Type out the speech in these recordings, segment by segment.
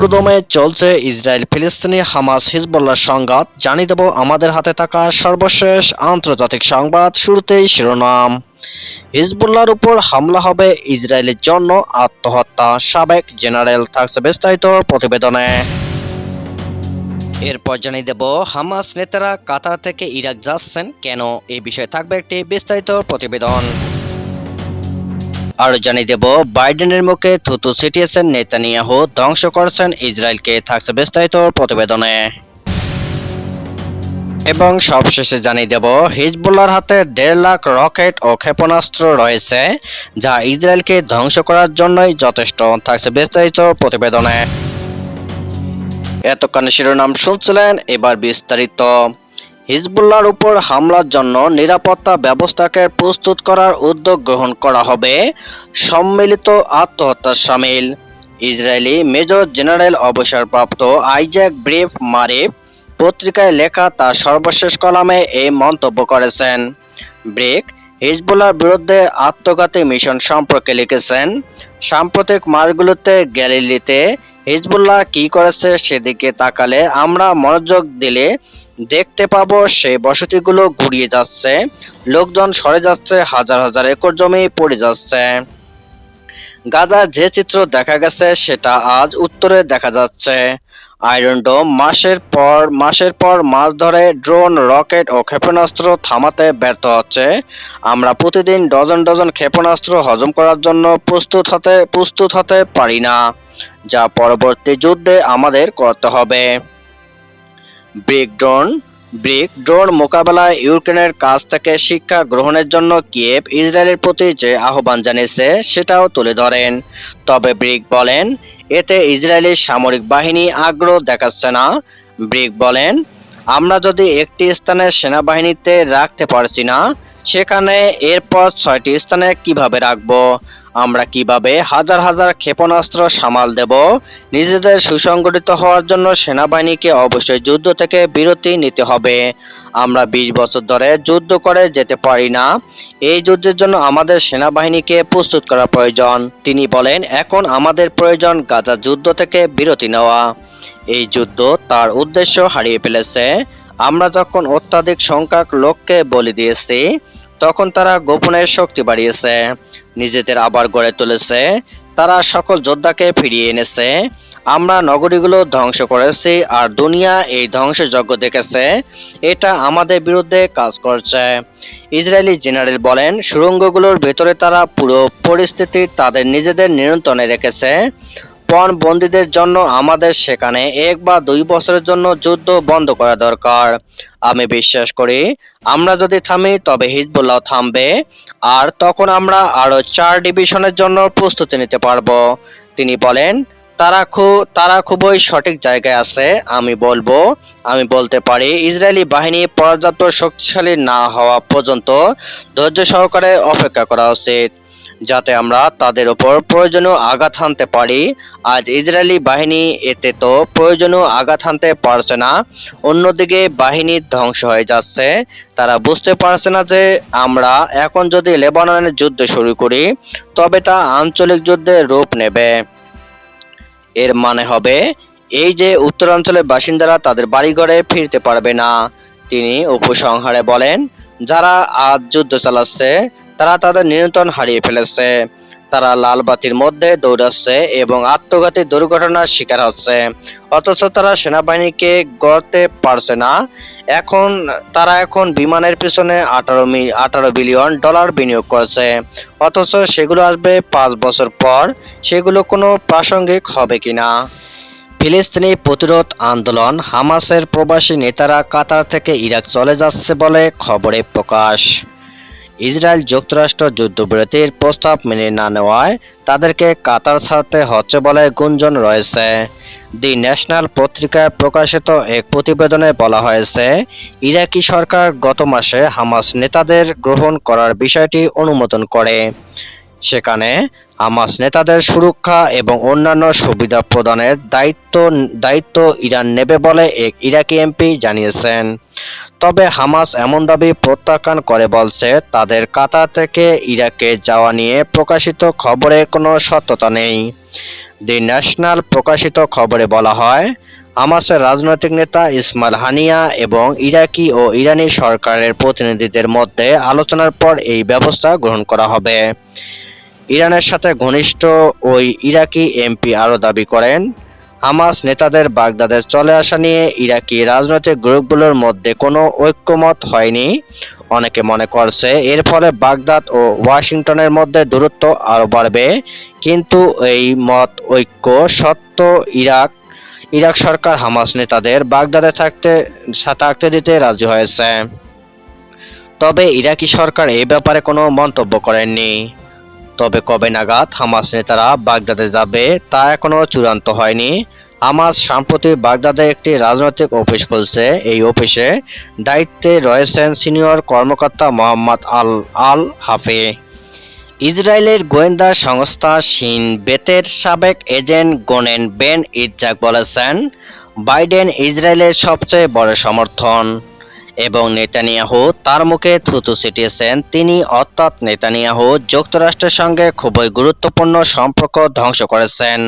পুরোদমে চলছে ইসরায়েল ফিলিস্তিনি হামাস হিজবুল্লাহ সংঘাত। জানিয়ে দেব, আমাদের হাতে থাকা সর্বশেষ আন্তর্জাতিক সংবাদ শুরুতেই শিরোনাম। হিজবুল্লাহর উপর হামলা হবে ইসরায়েলের জন্য আত্মহত্যা, সাবেক জেনারেল থাকছে বিস্তারিত প্রতিবেদনে। এরপর জানিয়ে দেব, হামাস নেতারা কাতার থেকে ইরাক যাচ্ছেন। কেন? এই বিষয়ে থাকবে একটি বিস্তারিত প্রতিবেদন। আর জানিয়ে দেব, বাইডেনের মুখে থুতু ছিটিয়েছেন নেতানিয়াহু, ধ্বংস করেছেন ইসরায়েলকে, থাকছে বিস্তারিত প্রতিবেদনে। এবং সবশেষে জানিয়ে দেব, হিজবুল্লাহর হাতে দেড় লাখ রকেট ও ক্ষেপণাস্ত্র রয়েছে, যা ইসরায়েলকে ধ্বংস করার জন্যই যথেষ্ট। থাকছে বিস্তারিত প্রতিবেদনে। এতক্ষণ শিরোনাম শুনছিলেন, এবার বিস্তারিত। হিজবুল্লাহর উপর হামলার জন্য নিরাপত্তা ব্যবস্থাকে প্রস্তুত করার উদ্যোগ গ্রহণ করা হবে, সম্মিলিত আত্মহত্যার সামিল। ইসরায়েলি মেজর জেনারেল অবসরপ্রাপ্ত আইজ্যাক ব্রিফ মারিফ পত্রিকায় লেখা তার সর্বশেষ কলামে এই মন্তব্য করেছেন। ব্রেক হিজবুল্লাহর বিরুদ্ধে আত্মঘাতী মিশন সম্পর্কে লিখেছেন, সাম্প্রতিক মাসগুলোতে গ্যালিলিতে হিজবুল্লাহ কি করেছে সেদিকে তাকালে আমরা মনোযোগ দিলে দেখতে পাবো সেই বসতিগুলো ঘুরিয়ে যাচ্ছে। লোকজন সরে যাচ্ছে, হাজার হাজার একর জমি পড়ে যাচ্ছে। গাজার যে চিত্র দেখা গেছে, সেটা আজ উত্তরে দেখা যাচ্ছে। আয়রন ডোম মাসের পর মাসের পর মাস ধরে ড্রোন রকেট ও ক্ষেপণাস্ত্র থামাতে ব্যর্থ হচ্ছে। আমরা প্রতিদিন ডজন ডজন ক্ষেপণাস্ত্র হজম করার জন্য প্রস্তুত হতে প্রস্তুত হতে পারি না। যা পরবর্তী যুদ্ধে আমাদের করতে হবে। ব্রিক ড্রোন মোকাবেলায় ইউক্রেনের কাছ থেকে শিক্ষা গ্রহণের জন্য কিয়েভ ইসরায়েলের প্রতি যে আহ্বান জানিয়েছে, সেটাও তুলে ধরেন। তবে ব্রিক বলেন, এতে ইসরায়েলি সামরিক বাহিনী আগ্রহ দেখাচ্ছে না। ব্রিক বলেন, আমরা যদি একটি স্থানে সেনাবাহিনীতে রাখতে পারছি না, সেখানে এরপর ছয়টি স্থানে কীভাবে রাখব? আমরা কীভাবে হাজার হাজার ক্ষেপণাস্ত্র সামাল দেব? নিজেদের সুসংগঠিত হওয়ার জন্য সেনাবাহিনীকে অবশ্যই যুদ্ধ থেকে বিরতি নিতে হবে। আমরা বিশ বছর ধরে যুদ্ধ করে যেতে পারি না। এই যুদ্ধের জন্য আমাদের সেনাবাহিনীকে প্রস্তুত করা প্রয়োজন। তিনি বলেন, এখন আমাদের প্রয়োজন গাজা যুদ্ধ থেকে বিরতি নেওয়া। এই যুদ্ধ তার উদ্দেশ্য হারিয়ে ফেলেছে। আমরা যখন অত্যাধিক সংখ্যক লোককে বলি দিয়েছি, তখন তারা গোপনের শক্তি বাড়িয়েছে। নিজেদের আবার গড়ে তুলেছে। তারা সকল যোদ্ধাকে ফিরিয়ে এনেছে। আমরা নগরীগুলো ধ্বংস করেছি আর দুনিয়া এই ধ্বংসযজ্ঞ দেখেছে। এটা আমাদের বিরুদ্ধে কাজ করছে। ইসরায়েলি জেনারেল বলেন সুড়ঙ্গগুলোর ভেতরে তারা পুরো পরিস্থিতি তাদের নিজেদের নিয়ন্ত্রণে রেখেছে। পণবন্দীদের জন্য আমাদের সেখানে এক বা দুই বছরের জন্য যুদ্ধ বন্ধ করা দরকার। আমি বিশ্বাস করি, আমরা যদি থামি তবে হিজবুল্লাহ থামবে, আর তখন আমরা আরও চার ডিভিশনের জন্য প্রস্তুতি নিতে পারব। তিনি বলেন, তারা খুব তারা খুবই সঠিক জায়গায় আছে, আমি বলব, আমি বলতে পারি, ইসরায়েলি বাহিনী পর্যাপ্ত শক্তিশালী না হওয়া পর্যন্ত ধৈর্য সহকারে অপেক্ষা করা উচিত। যাতে আমরা তাদের উপর প্রয়োজনীয় আঘাত হানতে পারি। আজ ইসরায়েলি বাহিনী এতে তো প্রয়োজনীয় আঘাত হানতে পারছে না, অন্যদিকে বাহিনীর ধ্বংস হয়ে যাচ্ছে। তারা বুঝতে পারছে না যে আমরা এখন যদি লেবাননের যুদ্ধ শুরু করি, তবে তা আঞ্চলিক যুদ্ধের রূপ নেবে। এর মানে হবে, এই যে উত্তরাঞ্চলের বাসিন্দারা তাদের বাড়িঘরে ফিরতে পারবে না। তিনি উপসংহারে বলেন, যারা আজ যুদ্ধ চালাচ্ছে তারা তাদের নিয়ন্ত্রণ হারিয়ে ফেলেছে। তারা লাল বাতির মধ্যে দৌড়াচ্ছে এবং আত্মঘাতী দুর্ঘটনার শিকার হচ্ছে। অথচ তারা সেনাবাহিনীকে গড়তে পারছে না। এখন, তারা এখন বিমানের পিছনে আঠারো আঠারো বিলিয়ন ডলার বিনিয়োগ করেছে। অথচ সেগুলো আসবে পাঁচ বছর পর। সেগুলো কোনো প্রাসঙ্গিক হবে কিনা? ফিলিস্তিনি প্রতিরোধ আন্দোলন হামাসের প্রবাসী নেতারা কাতার থেকে ইরাক চলে যাচ্ছে বলে খবরে প্রকাশ। ইসরায়েল যুক্তরাষ্ট্র যুদ্ধবিরতির প্রস্তাব মেনে না নেওয়ায় তাদেরকে কাতার ছাড়তে হচ্ছে বলে গুঞ্জন রয়েছে। দি ন্যাশনাল পত্রিকায় প্রকাশিত এক প্রতিবেদনে বলা হয়েছে, ইরাকি সরকার গত মাসে হামাস নেতাদের গ্রহণ করার বিষয়টি অনুমোদন করে। সেখানে হামাস নেতাদের সুরক্ষা এবং অন্যান্য সুবিধা প্রদানের দায়িত্ব দায়িত্ব ইরান নেবে বলে এক ইরাকি এমপি জানিয়েছেন। তবে হামাস এমন দাবি প্রত্যাখ্যান করে বলছে, তাদের কাতার থেকে ইরাকে যাওয়া নিয়ে প্রকাশিত খবরের কোনো সত্যতা নেই। দি ন্যাশনাল প্রকাশিত খবরে বলা হয়, হামাসের রাজনৈতিক নেতা ইসমাইল হানিয়া এবং ইরাকি ও ইরানি সরকারের প্রতিনিধিদের মধ্যে আলোচনার পর এই ব্যবস্থা গ্রহণ করা হবে। ইরানের সাথে ঘনিষ্ঠ ওই ইরাকি এমপি আরও দাবি করেন হামাস নেতাদের বাগদাদে চলে আসা নিয়ে ইরাকি রাজনৈতিক গ্রুপগুলোর মধ্যে কোনো ঐক্যমত হয়নি। অনেকে মনে করছে এর ফলে বাগদাদ ও ওয়াশিংটনের মধ্যে দূরত্ব আরও বাড়বে। কিন্তু এই মত ঐক্য সত্য ইরাক ইরাক সরকার হামাস নেতাদের বাগদাদে থাকতে থাকতে দিতে রাজি হয়েছে। তবে ইরাকি সরকার এই ব্যাপারে কোনো মন্তব্য করেননি। তবে কবে নাগাদ হামাস নেতারা বাগদাদে যাবে তা এখনও চূড়ান্ত হয়নি। হামাস সম্প্রতি বাগদাদে একটি রাজনৈতিক অফিস খুলছে। এই অফিসে দায়িত্বে রয়েছেন সিনিয়র কর্মকর্তা মোহাম্মদ আল আল হাফে। ইসরায়েলের গোয়েন্দা সংস্থা শিন বেতের সাবেক এজেন্ট গোনেন বেন ইজ্জাক বলেছেন, বাইডেন ইসরায়েলের সবচেয়ে বড় সমর্থন। এবং নেতানিয়াহু তার মুখে থুতু ছিটিয়েছেন। তিনি অর্থাৎ নেতানিয়াহু যুক্তরাষ্ট্রের সঙ্গে খুবই গুরুত্বপূর্ণ সম্পর্ক ধ্বংস করেছেন।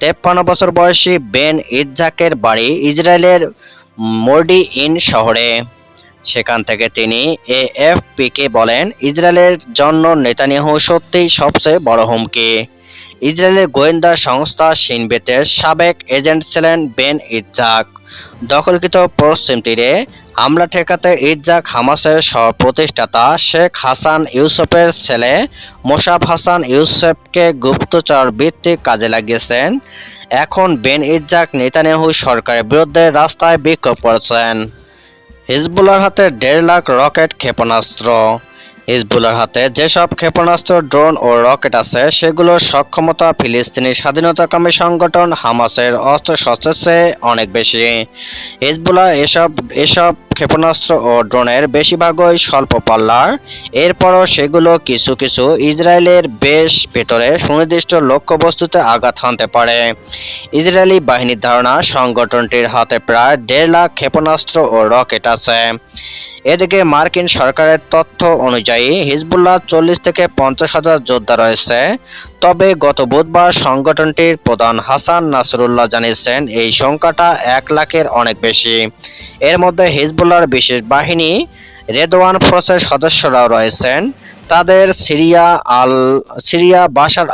তেপ্পান্ন বছর বয়সী বেন ইজ্জাকের বাড়ি ইসরায়েলের মোর্ডি ইন শহরে। সেখান থেকে তিনি এএফপিকে বলেন, ইসরায়েলের জন্য নেতানিয়াহু সত্যিই সবচেয়ে বড় হুমকি। ইসরায়েলের গোয়েন্দা সংস্থা সিনবেতের সাবেক এজেন্ট ছিলেন বেন ইজ্জাক দখলকৃত পশ্চিম তীরে হামলা ঠেকাতে ইজ্জাক হামাসের সহ প্রতিষ্ঠাতা শেখ হাসান ইউসুফের ছেলে মোশাব হাসান ইউসুফকে গুপ্তচর ভিত্তিক কাজে লাগিয়েছেন। এখন বেন ইজ্জাক নেতানিয়াহু সরকারের বিরুদ্ধে রাস্তায় বিক্ষোভ করছেন। হিজবুলার হাতে দেড় লাখ রকেট ক্ষেপণাস্ত্র। হিজবুলার হাতে যেসব ক্ষেপণাস্ত্র, ড্রোন ও রকেট আছে, সেগুলোর সক্ষমতা ফিলিস্তিনি স্বাধীনতাকামী সংগঠন হামাসের অস্ত্রশস্ত্রের চেয়ে অনেক বেশি। হিজবুল্লাহ এসব এসব ক্ষেপণাস্ত্র ও ড্রোনের বেশিরভাগই স্বল্প পাল্লার। এরপরও সেগুলো কিছু কিছু ইসরায়েলের বেশ ভেতরে সুনির্দিষ্ট লক্ষ্যবস্তুতে আঘাত হানতে পারে। ইসরায়েলি বাহিনীর ধারণা, সংগঠনটির হাতে প্রায় দেড় লাখ ক্ষেপণাস্ত্র ও রকেট আছে। এদিকে মার্কিন সরকারের তথ্য অনুযায়ী, হিজবুল্লাহ চল্লিশ থেকে পঞ্চাশ হাজার যোদ্ধা রয়েছে। তবে গত বুধবার সংগঠনটির প্রধান হাসান নাসরুল্লাহ জানিয়েছেন, এই সংখ্যাটা এক লাখের অনেক বেশি। এর মধ্যে হিজবুল্লাহর বিশেষ বাহিনী, রেদওয়ান ফোর্সের সদস্যরাও রয়েছেন। তাদের সিরিয়া আল সিরিয়া আল